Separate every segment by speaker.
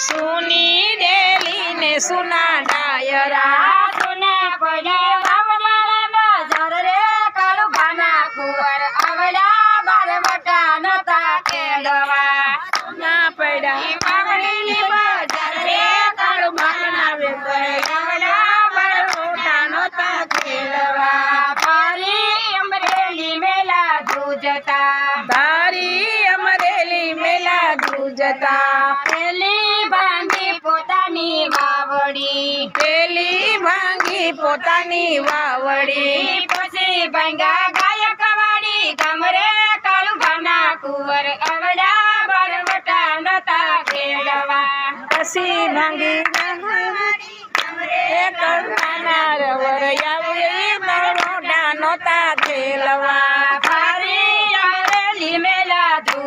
Speaker 1: સુની daily ને સુના ડાયરા
Speaker 2: સુના પડે વાવડાના બજાર રે કાળુભાના કુંવર આવડા બાર વટા નતા ખેડવા
Speaker 1: ના પડ્યા
Speaker 2: વાવડીની બજાર રે કાળુભાના વેપાર આવડા બાર વટા નતા ખેડવા ફરી અમરેલી મેલા ધ્રુજતા
Speaker 1: તારી અમરેલી ધ્રુજતા
Speaker 2: પેલી ભાંગી પોતાની વાવડી.
Speaker 1: પેલી ભાંગી પોતાની વાવડી.
Speaker 2: પછી ભાંગા ગાયક વાડી કમરે કાળુભાના કુંવર અવડા બરવટા નતા ખેડવા
Speaker 1: પછી ભાંગી એ કરવાના રવર આવડી બરવટા નતા ખેલવા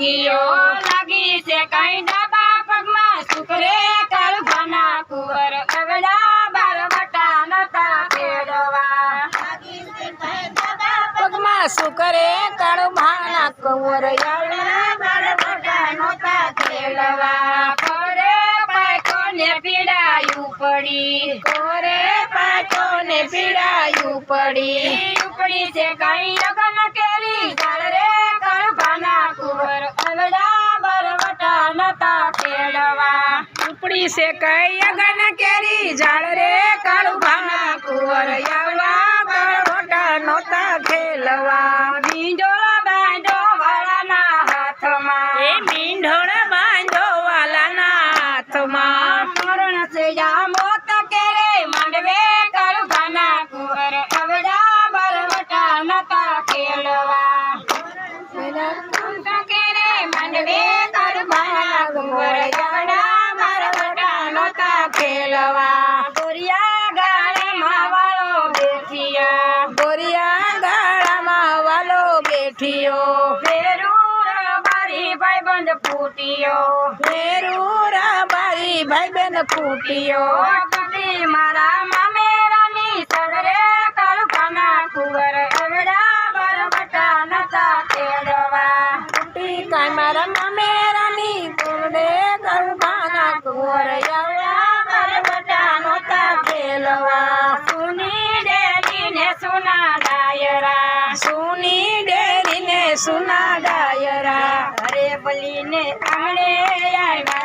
Speaker 1: ભાંગીયો
Speaker 2: લાગી છે કઈ ડાબા પગમાં. સુકરે કાળભાના કુંવર અવડા બાર વટા નતા ખેડવા
Speaker 1: પગમાં. સુકરે કળભાના કાળો કુંવર આવડા
Speaker 2: નતા ખેડવા ખરે પાકો પડી.
Speaker 1: કોરે પાછો ને પીડાયું પડી.
Speaker 2: ઉપડી છે કઈ લગન કેરી. उड़ी से कैगन अगन
Speaker 1: केरी झाड़ रे करु भाना कुवर यावा बड़ोटा नोता खेलवा। मींढोळ बांधो वालाना हाथमा
Speaker 2: ए मींढोळ बांधो वाला
Speaker 1: ना हाथमा मरण से जा
Speaker 2: मोता केरे मंडवे करु भाना कुवर अवड़ा बड़ोटा नोता खेलवा। ખેડવા ગોરિયા ગાળામાં વાળો બેઠિયા.
Speaker 1: ગોરિયા ગાળામાં વાળો બેઠિયો.
Speaker 2: ફેરું રબારી ભાઈબંધ ફૂટ્યો.
Speaker 1: ફેરુરા બારી ભાઈ બેન ફૂટિયો.
Speaker 2: કટી મારા મામેરાની સડરે કાળુખાના કુંવર. અવડા બરબટા નતા ખેડવા
Speaker 1: ફૂટી કાંઈ મારા મામેરાની કુંવર. સુના ડાયરા.
Speaker 2: અરે બલીને આંગણે આવ્યા